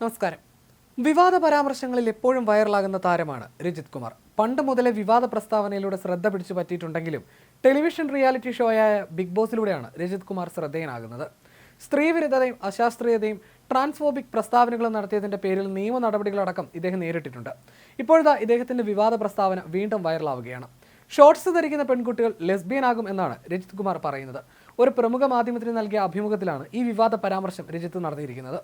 നമസ്കാരം. വിവാദ പരാമർശങ്ങളിൽ എപ്പോഴും വൈറലാകുന്ന താരമാണ് രജിത് കുമാർ. പണ്ട് മുതലേ വിവാദ പ്രസ്താവനയിലൂടെ ശ്രദ്ധ പിടിച്ചു പറ്റിയിട്ടുണ്ടെങ്കിലും ടെലിവിഷൻ റിയാലിറ്റി ഷോയായ ബിഗ് ബോസിലൂടെയാണ് രജിത് കുമാർ ശ്രദ്ധേയനാകുന്നത്. സ്ത്രീവിരുദ്ധതയും അശാസ്ത്രീയതയും ട്രാൻസ്ഫോബിക് പ്രസ്താവനകളും നടത്തിയതിന്റെ പേരിൽ നിയമ നടപടികളടക്കം ഇദ്ദേഹം നേരിട്ടിട്ടുണ്ട്. ഇപ്പോഴത്തെ ഇദ്ദേഹത്തിന്റെ വിവാദ പ്രസ്താവന വീണ്ടും വൈറലാവുകയാണ്. ഷോർട്സ് ധരിക്കുന്ന പെൺകുട്ടികൾ ലെസ്ബിയൻ ആകും എന്നാണ് രജിത് കുമാർ പറയുന്നത്. ഒരു പ്രമുഖ മാധ്യമത്തിന് നൽകിയ അഭിമുഖത്തിലാണ് ഈ വിവാദ പരാമർശം രജിത്ത് നടത്തിയിരിക്കുന്നത്.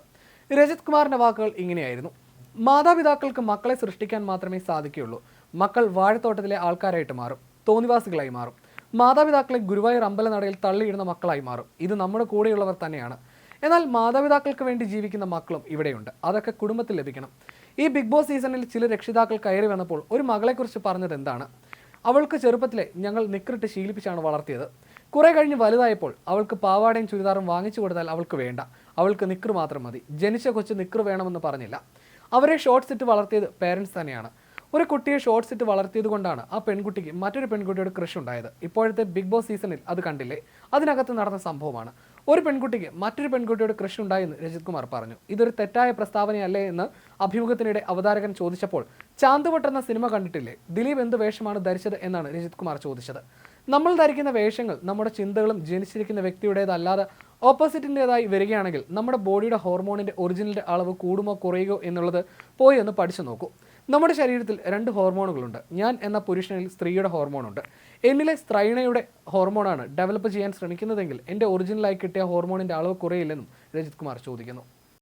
രജിത് കുമാറിന്റെ വാക്കുകൾ ഇങ്ങനെയായിരുന്നു. മാതാപിതാക്കൾക്ക് മക്കളെ സൃഷ്ടിക്കാൻ മാത്രമേ സാധിക്കുകയുള്ളൂ. മക്കൾ വാഴത്തോട്ടത്തിലെ ആൾക്കാരായിട്ട് മാറും. തോന്നിവാസികളായി മാറും. മാതാപിതാക്കളെ ഗുരുവായൂർ അമ്പലനടയിൽ തള്ളിയിടുന്ന മക്കളായി മാറും. ഇത് നമ്മുടെ കൂടെയുള്ളവർ തന്നെയാണ്. എന്നാൽ മാതാപിതാക്കൾക്ക് വേണ്ടി ജീവിക്കുന്ന മക്കളും ഇവിടെയുണ്ട്. അതൊക്കെ കുടുംബത്തിൽ ലഭിക്കണം. ഈ ബിഗ് ബോസ് സീസണിൽ ചില രക്ഷിതാക്കൾ കയറി വന്നപ്പോൾ ഒരു മകളെക്കുറിച്ച് പറഞ്ഞത് എന്താണ് അവൾക്ക് ചെറുപ്പത്തിലെ ഞങ്ങൾ നിക്കറിട്ട് ശീലിപ്പിച്ചാണ് വളർത്തിയത്. കുറേ കഴിഞ്ഞ് വലുതായപ്പോൾ അവൾക്ക് പാവാടയും ചുരിദാറും വാങ്ങിച്ചു കൊടുത്താൽ അവൾക്ക് വേണ്ട. അവൾക്ക് നിക്കർ മാത്രം മതി. ജനിച്ച കൊച്ച് നിക്കർ വേണമെന്ന് പറഞ്ഞില്ല. അവരെ ഷോർട്ട് സെറ്റ് വളർത്തിയത് പേരൻസ് തന്നെയാണ്. ഒരു കുട്ടിയെ ഷോർട്ട് സെറ്റ് വളർത്തിയത് കൊണ്ടാണ് ആ പെൺകുട്ടിക്ക് മറ്റൊരു പെൺകുട്ടിയുടെ ക്രഷ് ഉണ്ടായത്. ഇപ്പോഴത്തെ ബിഗ് ബോസ് സീസണിൽ അത് കണ്ടില്ലേ? അതിനകത്ത് നടന്ന സംഭവമാണ്. ഒരു പെൺകുട്ടിക്ക് മറ്റൊരു പെൺകുട്ടിയുടെ ക്രഷ് ഉണ്ടായെന്ന് രജിത് കുമാർ പറഞ്ഞു. ഇതൊരു തെറ്റായ പ്രസ്താവനയല്ലേ എന്ന് അഭിമുഖത്തിനിടെ അവതാരകൻ ചോദിച്ചപ്പോൾ ചാന്തുവട്ട് എന്ന സിനിമ കണ്ടിട്ടില്ലേ? ദിലീപ് എന്ത് വേഷമാണ് ധരിച്ചത് എന്നാണ് രജിത് കുമാർ ചോദിച്ചത്. നമ്മൾ ധരിക്കുന്ന വേഷങ്ങൾ നമ്മുടെ ചിന്തകളും ജനിച്ചിരിക്കുന്ന വ്യക്തിയുടേതല്ലാതെ ഓപ്പോസിറ്റിന്റെതായി വരികയാണെങ്കിൽ നമ്മുടെ ബോഡിയുടെ ഹോർമോണിന്റെ ഒറിജിനലിന്റെ അളവ് കൂടുമോ കുറയുകയോ എന്നുള്ളത് പോയി ഒന്ന് പഠിച്ചു നോക്കൂ. നമ്മുടെ ശരീരത്തിൽ രണ്ട് ഹോർമോണുകളുണ്ട്. ഞാൻ എന്ന പുരുഷനിൽ സ്ത്രീയുടെ ഹോർമോണുണ്ട്. എന്നിലെ സ്ത്രൈണയുടെ ഹോർമോണാണ് ഡെവലപ്പ് ചെയ്യാൻ ശ്രമിക്കുന്നതെങ്കിൽ എന്റെ ഒറിജിനലായി കിട്ടിയ ഹോർമോണിന്റെ അളവ് കുറയില്ലെന്നും രജിത് കുമാർ ചോദിക്കുന്നു.